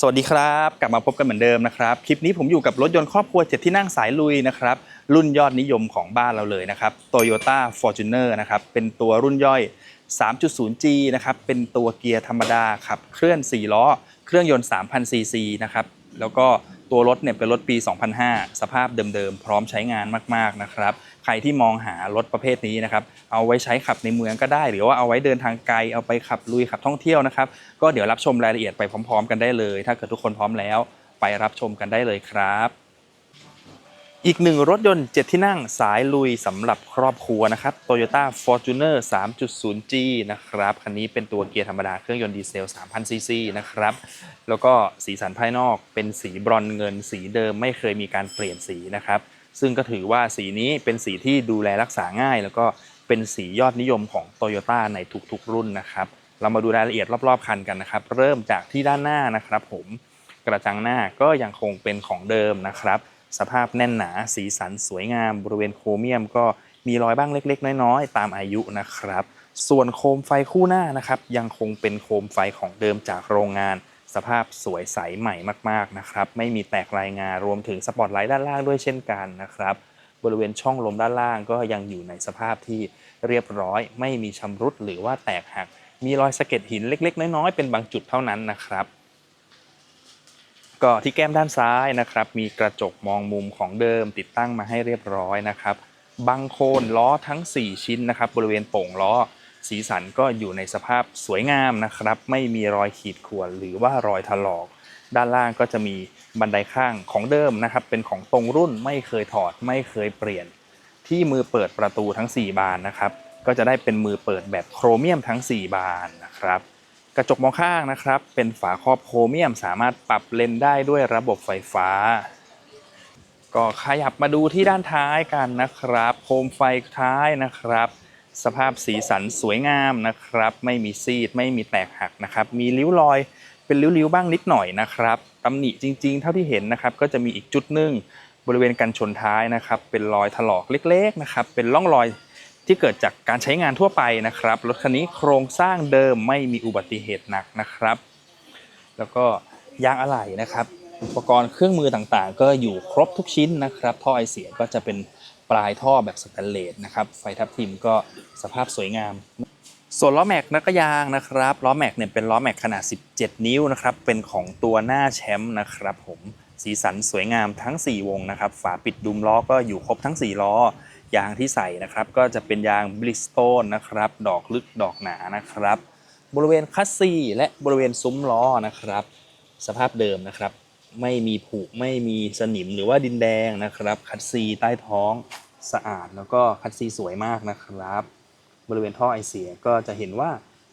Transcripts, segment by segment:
สวัสดีครับ กลับมาพบกันเหมือนเดิมนะครับ คลิปนี้ผมอยู่กับรถยนต์ครอบครัวเจ็ดที่นั่งสายลุยนะครับ รุ่นยอดนิยมของบ้านเราเลยนะครับ Toyota Fortuner นะครับ เป็นตัวรุ่นย่อย 3.0G นะครับ เป็นตัวเกียร์ธรรมดาขับ เคลื่อน 4 ล้อ เครื่องยนต์ 3,000ซีซีนะครับ แล้วก็ตัวรถเนี่ยเป็นรถปี 2005 สภาพเดิมๆ พร้อมใช้งานมากๆนะครับ ใครที่มองหารถประเภทนี้นะครับ เอาไว้ใช้ขับในเมืองก็ได้ หรือว่าเอาไว้เดินทางไกลเอาไปขับลุยขับท่องเที่ยวนะครับ ก็เดี๋ยวรับชมรายละเอียดไปพร้อม ๆ กันได้เลย ถ้าเกิดทุกคนพร้อมแล้ว ไปรับชมกันได้เลยครับอีกหนึ่งรถยนต์ 7 ที่นั่งสายลุยสำหรับครอบครัวนะครับ Toyota Fortuner 3.0G นะครับ คันนี้เป็นตัวเกียร์ธรรมดาเครื่องยนต์ดีเซล 3,000ซีซีนะครับ แล้วก็สีสันภายนอกเป็นสีบรอนซ์เงินสีเดิมไม่เคยมีการเปลี่ยนสีนะครับ ซึ่งก็ถือว่าสีนี้เป็นสีที่ดูแลรักษาง่าย แล้วก็เป็นสียอดนิยมของ Toyota ในทุกๆ รุ่นนะครับ เรามาดูรายละเอียดรอบๆคันกันนะครับ เริ่มจากที่ด้านหน้านะครับ ผมกระจังหน้าก็ยังคงเป็นของเดิมนะครับ สภาพแน่นหนาสีสันสวยงาม บริเวณโครเมียมก็มีรอยบ้างเล็ก ๆ น้อยๆ ตามอายุนะครับ ส่วนโคมไฟคู่หน้านะครับ ยังคงเป็นโคมไฟของเดิมจากโรงงาน สภาพสวยใสใหม่มากๆนะครับ ไม่มีแตกรายงารวมถึงสปอตไลท์ด้านล่างด้วยเช่นกันนะครับ บริเวณช่องลมด้านล่างก็ยังอยู่ในสภาพที่เรียบร้อย ไม่มีชำรุดหรือว่าแตกหัก มีรอยสะเก็ดหินเล็ก ๆ น้อยๆเป็นบางจุดเท่านั้นนะครับก็ที่แก้มด้านซ้ายนะครับ มีกระจกมองมุมของเดิมติดตั้งมาให้เรียบร้อยนะครับบังโคนล้อทั้ง 4 ชิ้นนะครับ บริเวณโป่งล้อ สีสันก็อยู่ในสภาพสวยงามนะครับ ไม่มีรอยขีดข่วนหรือว่ารอยถลอก ด้านล่างก็จะมีบันไดข้างของเดิมนะครับ เป็นของตรงรุ่นไม่เคยถอดไม่เคยเปลี่ยน ที่มือเปิดประตูทั้ง 4 บานนะครับ ก็จะได้เป็นมือเปิดแบบโครเมียมทั้ง 4 บานนะครับ กระจกมองข้างนะครับ เป็นฝาครอบโครเมียมสามารถปรับเลนได้ด้วยระบบไฟฟ้าก็ขยับมาดูที่ด้านท้ายกันนะครับ โคมไฟท้ายนะครับ สภาพสีสันสวยงามนะครับ ไม่มีซีดไม่มีแตกหักนะครับ มีริ้วรอยเป็นริ้วๆบ้างนิดหน่อยนะครับตำหนิจริงๆ เท่าที่เห็นนะครับ ก็จะมีอีกจุดหนึ่งบริเวณกันชนท้ายนะครับ เป็นรอยถลอกเล็กๆนะครับ เป็นร่องรอยที่เกิดจากการใช้งานทั่วไปนะครับรถคันนี้โครงสร้างเดิมไม่มีอุบัติเหตุหนักนะครับ แล้วก็ยางอะไหล่นะครับ อุปกรณ์เครื่องมือต่างๆ ก็อยู่ครบทุกชิ้นนะครับ ท่อไอเสียก็จะเป็น ปลายท่อแบบสแตนเลสนะครับไฟทับทิมก็สภาพสวยงาม ส่วนล้อแม็กนักยางนะครับล้อแม็กเนี่ยเป็นล้อแม็กขนาด 17 นิ้วนะครับเป็นของตัวหน้าแชมป์นะครับผมสีสันสวยงามทั้ง 4 วงนะครับ ฝาปิดดุมล้อก็อยู่ครบทั้ง 4 ล้อยางที่ใส่นะครับก็จะเป็นยางบริสโตนนะครับดอกลึกดอกหนานะครับ บริเวณคัสซีและบริเวณซุ้มล้อนะครับ สภาพเดิมนะครับ ไม่มีผุไม่มีสนิมหรือว่าดินแดงนะครับ คัดซีใต้ท้องสะอาดแล้วก็คัดซีสวยมากนะครับ บริเวณท่อไอเสียก็จะเห็นว่า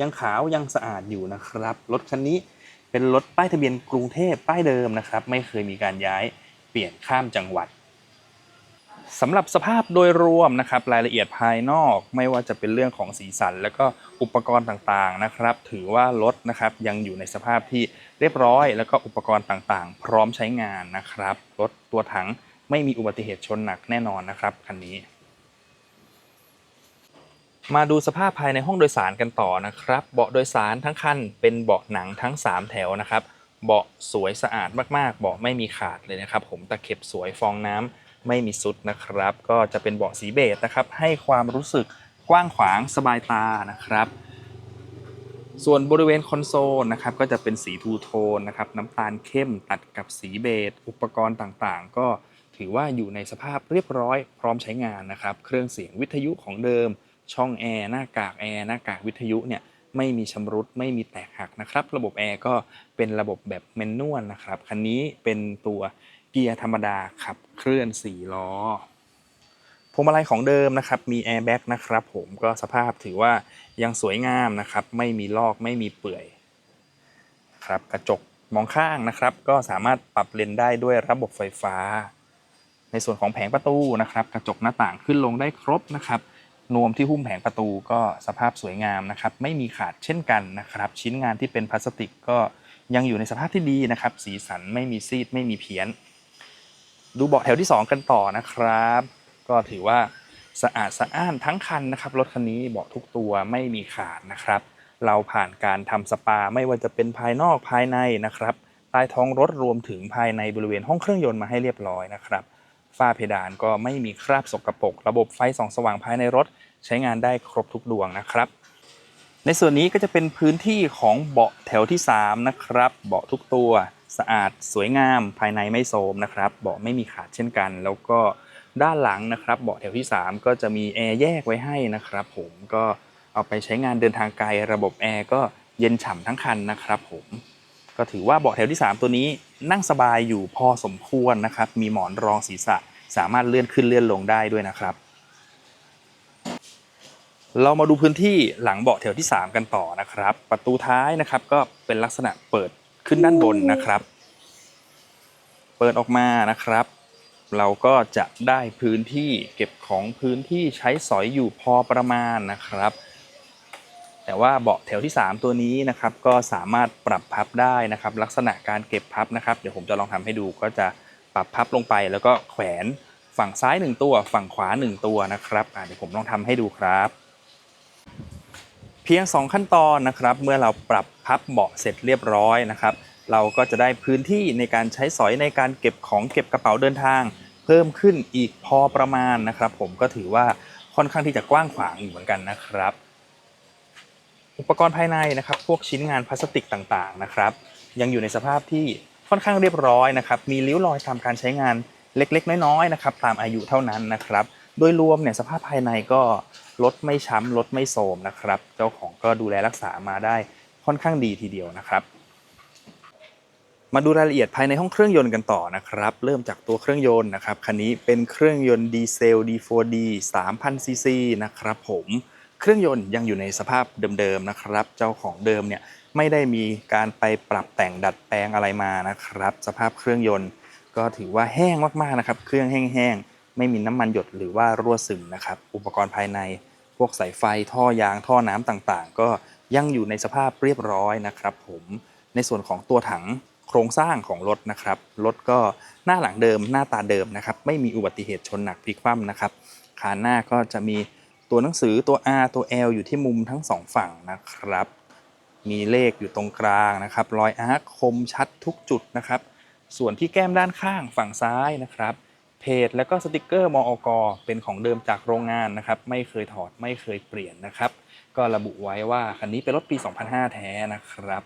ยังขาวยังสะอาดอยู่นะครับ รถคันนี้เป็นรถป้ายทะเบียนกรุงเทพป้ายเดิมนะครับ ไม่เคยมีการย้ายเปลี่ยนข้ามจังหวัด สำหรับสภาพโดยรวมนะครับรายละเอียดภายนอกไม่ว่าจะเป็นเรื่องของสีสัน แล้วก็อุปกรณ์ต่างๆนะครับ ถือว่ารถนะครับยังอยู่ในสภาพที่เรียบร้อย แล้วก็อุปกรณ์ต่างๆ พร้อมใช้งานนะครับรถตัวถังไม่มีอุบัติเหตุชนหนักแน่นอนนะครับคันนี้ มาดูสภาพภายในห้องโดยสารกันต่อนะครับ เบาะโดยสารทั้งคันเป็นเบาะหนังทั้ง 3 แถวนะครับเบาะสวยสะอาดมากๆ เบาะไม่มีขาดเลยนะครับ ผมตะเข็บสวยฟองน้ำ ไม่มีซุดนะครับ ก็จะเป็นเบาะสีเบจนะครับ ให้ความรู้สึกกว้างขวางสบายตานะครับ ส่วนบริเวณคอนโซลนะครับ ก็จะเป็นสีทูโทนนะครับน้ำตาลเข้มตัดกับสีเบจอุปกรณ์ต่างๆ ก็ถือว่าอยู่ในสภาพเรียบร้อยพร้อมใช้งานนะครับ เครื่องเสียงวิทยุของเดิม ช่องแอร์หน้ากากแอร์หน้ากากวิทยุเนี่ยไม่มีชำรุดไม่มีแตกหักนะครับ ระบบแอร์ก็เป็นระบบแบบแมนนวลนะครับ คันนี้เป็นตัว เกียร์ธรรมดาขับเคลื่อน4ล้อพวงมาลัยของเดิมนะครับ มีแอร์แบ็กนะครับผมก็สภาพถือว่ายังสวยงามนะครับ ไม่มีลอกไม่มีเปื่อยครับกระจกมองข้างนะครับ ก็สามารถปรับเลนได้ด้วยระบบไฟฟ้า ในส่วนของแผงประตูนะครับ กระจกหน้าต่างขึ้นลงได้ครบนะครับนวมที่หุ้มแผงประตูก็สภาพสวยงามนะครับ ไม่มีขาดเช่นกันนะครับ ชิ้นงานที่เป็นพลาสติกก็ยังอยู่ในสภาพที่ดีนะครับ สีสันไม่มีซีดไม่มีเพี้ยน ดูเบาะแถวที่ 2 กันต่อนะครับ ก็ถือว่าสะอาดสะอ้านทั้งคันนะครับรถคันนี้เบาะทุกตัวไม่มีขาดนะครับ เราผ่านการทำสปาไม่ว่าจะเป็นภายนอกภายในนะครับตต้ท้องรถรวมถึงภายในบริเวณห้องเครื่องยนต์มาให้เรียบร้อยนะครับฝ้าเพดานก็ไม่มีคราบสกปรกระบบไฟส่องสว่างภายในรถใช้งานได้ครบทุกดวงนะครับ ในส่วนนี้ก็จะเป็นพื้นที่ของเบาะแถวที่ 3 นะครับ เบาะทุกตัว สะอาดสวยงามภายในไม่โทรมนะครับเบาะไม่มีขาดเช่นกัน แล้วก็ด้านหลังนะครับเบาะแถวที่ 3 ก็จะมีแอร์แยกไว้ให้นะครับ ผมก็เอาไปใช้งานเดินทางไกลระบบแอร์ก็เย็นฉ่ำทั้งคันนะครับ ผมก็ถือว่าเบาะแถวที่ 3 ตัวนี้นั่งสบายอยู่พอสมควรนะครับ มีหมอนรองศีรษะ สามารถเลื่อนขึ้นเลื่อนลงได้ด้วยนะครับ เรามาดูพื้นที่หลังเบาะแถวที่ 3 กันต่อนะครับ ประตูท้ายนะครับก็เป็นลักษณะเปิด ขึ้นด้านบนนะครับ เปิดออกมานะครับ เราก็จะได้พื้นที่เก็บของพื้นที่ใช้สอยอยู่พอประมาณนะครับ แต่ว่าเบาะแถวที่ 3 ตัวนี้นะครับ ก็สามารถปรับพับได้นะครับ ลักษณะการเก็บพับนะครับ เดี๋ยวผมจะลองทำให้ดูก็จะปรับพับลงไปแล้วก็แขวนฝั่งซ้าย 1 ตัว ฝั่งขวา 1 ตัวนะครับเดี๋ยวผมลองทำให้ดูครับ เพียง 2 ขั้นตอนนะครับ เมื่อเราปรับพับเบาะเสร็จเรียบร้อยนะครับ เราก็จะได้พื้นที่ในการใช้สอยในการเก็บของเก็บกระเป๋าเดินทาง เพิ่มขึ้นอีกพอประมาณนะครับ ผมก็ถือว่าค่อนข้างที่จะกว้างขวางอยู่เหมือนกันนะครับ อุปกรณ์ภายในนะครับ พวกชิ้นงานพลาสติกต่างๆนะครับ ยังอยู่ในสภาพที่ค่อนข้างเรียบร้อยนะครับ มีริ้วรอยตามการใช้งานเล็กๆ น้อยๆนะครับ ตามอายุเท่านั้นนะครับ โดยรวมเนี่ยสภาพภายในก็รถไม่ช้ำรถไม่โทรมนะครับ เจ้าของก็ดูแลรักษามาได้ค่อนข้างดีทีเดียวนะครับ มาดูรายละเอียดภายในห้องเครื่องยนต์กันต่อนะครับ เริ่มจากตัวเครื่องยนต์นะครับคันนี้เป็นเครื่องยนต์ดีเซล D4D 3,000 ซีซีนะครับผมเครื่องยนต์ยังอยู่ในสภาพเดิมๆนะครับ เจ้าของเดิมเนี่ยไม่ได้มีการไปปรับแต่งดัดแปลงอะไรมานะครับ สภาพเครื่องยนต์ก็ถือว่าแห้งมากๆนะครับ เครื่องแห้งๆ ไม่มีน้ำมันหยดหรือว่ารั่วซึมนะครับ อุปกรณ์ภายใน พวกสายไฟท่อยางท่อน้ำต่างๆ ก็ยังอยู่ในสภาพเรียบร้อยนะครับ ผมในส่วนของตัวถังโครงสร้างของรถนะครับรถก็หน้าหลังเดิมหน้าตาเดิมนะครับไม่มีอุบัติเหตุชนหนักพลิกคว่ำนะครับคาหน้าก็จะมีตัวหนังสือตัว R ตัว L อยู่ที่มุมทั้งสองฝั่งนะครับ มีเลขอยู่ตรงกลางนะครับรอยอาร์คคมชัดทุกจุดนะครับ ส่วนที่แก้มด้านข้างฝั่งซ้ายนะครับ เพจและก็สติกเกอร์มอกเป็นของเดิมจากโรงงานนะครับ ไม่เคยถอดไม่เคยเปลี่ยนนะครับ ก็ระบุไว้ว่าคันนี้เป็นรถปี 2005 แท้นะครับ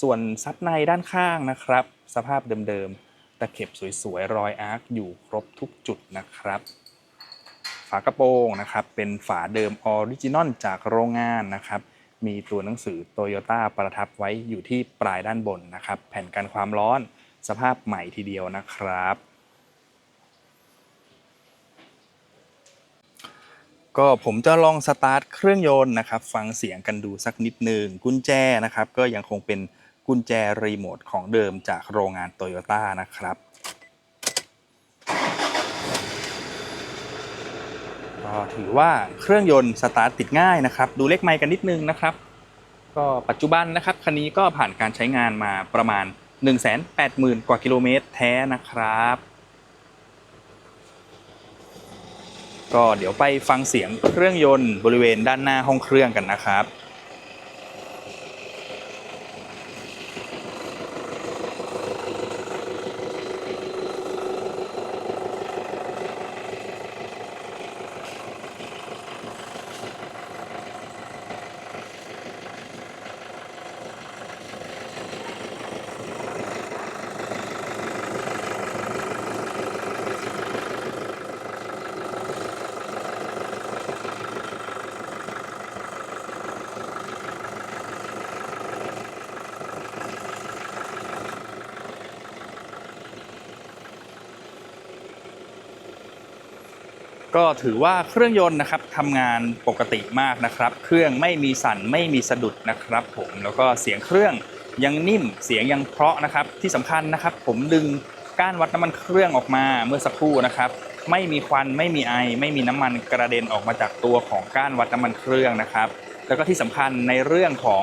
ส่วนซับในด้านข้างนะครับ สภาพเดิมๆตะเข็บสวยๆ รอยอาร์คอยู่ครบทุกจุดนะครับ ฝากระโปรงนะครับ เป็นฝาเดิมออริจินอลจากโรงงานนะครับ มีตัวหนังสือโตโยต้าประทับไว้อยู่ที่ปลายด้านบนนะครับ แผ่นกันความร้อนสภาพใหม่ทีเดียวนะครับ ก็ผมจะลองสตาร์ทเครื่องยนต์นะครับ ฟังเสียงกันดูสักนิดหนึ่งกุญแจนะครับ ก็ยังคงเป็นกุญแจรีโมทของเดิมจากโรงงานโตโยต้านะครับก็ถือว่าเครื่องยนต์สตาร์ทติดง่ายนะครับ ดูเลขไมล์กันนิดนึงนะครับ ก็ปัจจุบันนะครับคันนี้ก็ผ่านการใช้งานมาประมาณ 180,000 กว่ากิโลเมตรแท้นะครับ ก็เดี๋ยวไปฟังเสียงเครื่องยนต์บริเวณด้านหน้าห้องเครื่องกันนะครับ ก็ถือว่าเครื่องยนต์นะครับทำงานปกติมากนะครับ เครื่องไม่มีสั่นไม่มีสะดุดนะครับผมแล้วก็เสียงเครื่องยังนิ่มเสียงยังเพราะนะครับ ที่สำคัญนะครับ ผมดึงก้านวัดน้ำมันเครื่องออกมาเมื่อสักครู่นะครับ ไม่มีควันไม่มีไอ ไม่มีน้ำมันกระเด็นออกมาจากตัวของก้านวัดน้ำมันเครื่องนะครับ แล้วก็ที่สำคัญในเรื่องของ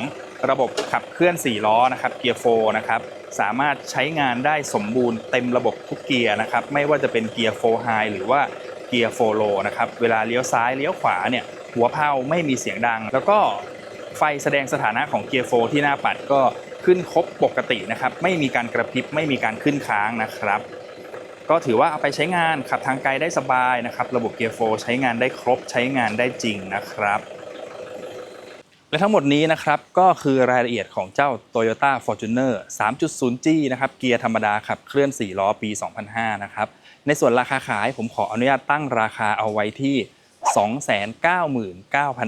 ระบบขับเคลื่อน 4 ล้อนะครับเกียร์โฟนะครับสามารถใช้งานได้สมบูรณ์เต็มระบบทุกเกียร์นะครับ ไม่ว่าจะเป็นเกียร์โฟไฮหรือว่า เกียร์โฟโลนะครับเวลาเลี้ยวซ้ายเลี้ยวขวาเนี่ยหัวเพลาไม่มีเสียงดัง แล้วก็ไฟแสดงสถานะของเกียร์โฟที่หน้าปัดก็ขึ้นขึ้นครบปกตินะครับไม่มีการกระพริบไม่มีการขึ้นค้างนะครับ ก็ถือว่าเอาไปใช้งานขับทางไกลได้สบายนะครับ ระบบเกียร์โฟใช้งานได้ครบใช้งานได้จริงนะครับ และทั้งหมดนี้นะครับก็คือรายละเอียดของเจ้า Toyota Fortuner 3.0G นะครับเกียร์ธรรมดาขับเคลื่อน 4 ล้อปี 2005 นะครับ ในส่วนราคาขายผมขออนุญาตตั้งราคาเอาไว้ที่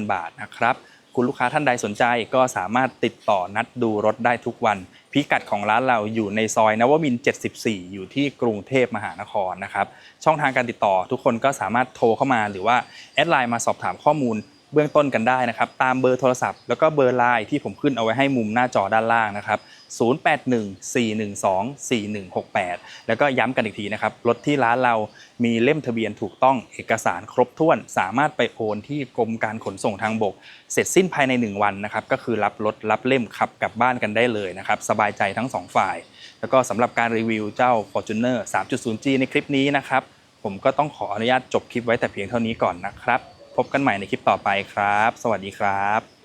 299,000 บาทนะครับ คุณลูกค้าท่านใดสนใจก็สามารถติดต่อนัดดูรถได้ทุกวัน พิกัดของร้านเราอยู่ในซอยนวมิน 74 อยู่ที่กรุงเทพมหานครนะครับ ช่องทางการติดต่อทุกคนก็สามารถโทรเข้ามาหรือว่าแอดไลน์มาสอบถามข้อมูล เบื้องต้นกันได้นะครับ ตามเบอร์โทรศัพท์แล้วก็เบอร์ไลน์ที่ผมขึ้นเอาไว้ให้มุมหน้าจอด้านล่างนะครับ 0814124168 แล้วก็ย้ำกันอีกทีนะครับ รถที่ร้านเรามีเล่มทะเบียนถูกต้องเอกสารครบถ้วน สามารถไปโอนที่กรมการขนส่งทางบก เสร็จสิ้นภายใน 1 วันนะครับ ก็คือรับรถรับเล่มขับกลับบ้านกันได้เลยนะครับ สบายใจทั้ง 2 ฝ่าย แล้วก็สำหรับการรีวิวเจ้า Fortuner 3.0G ในคลิปนี้นะครับผมก็ต้องขออนุญาตจบคลิปไว้แต่เพียงเท่านี้ก่อนนะครับ พบกันใหม่ในคลิปต่อไปครับ สวัสดีครับ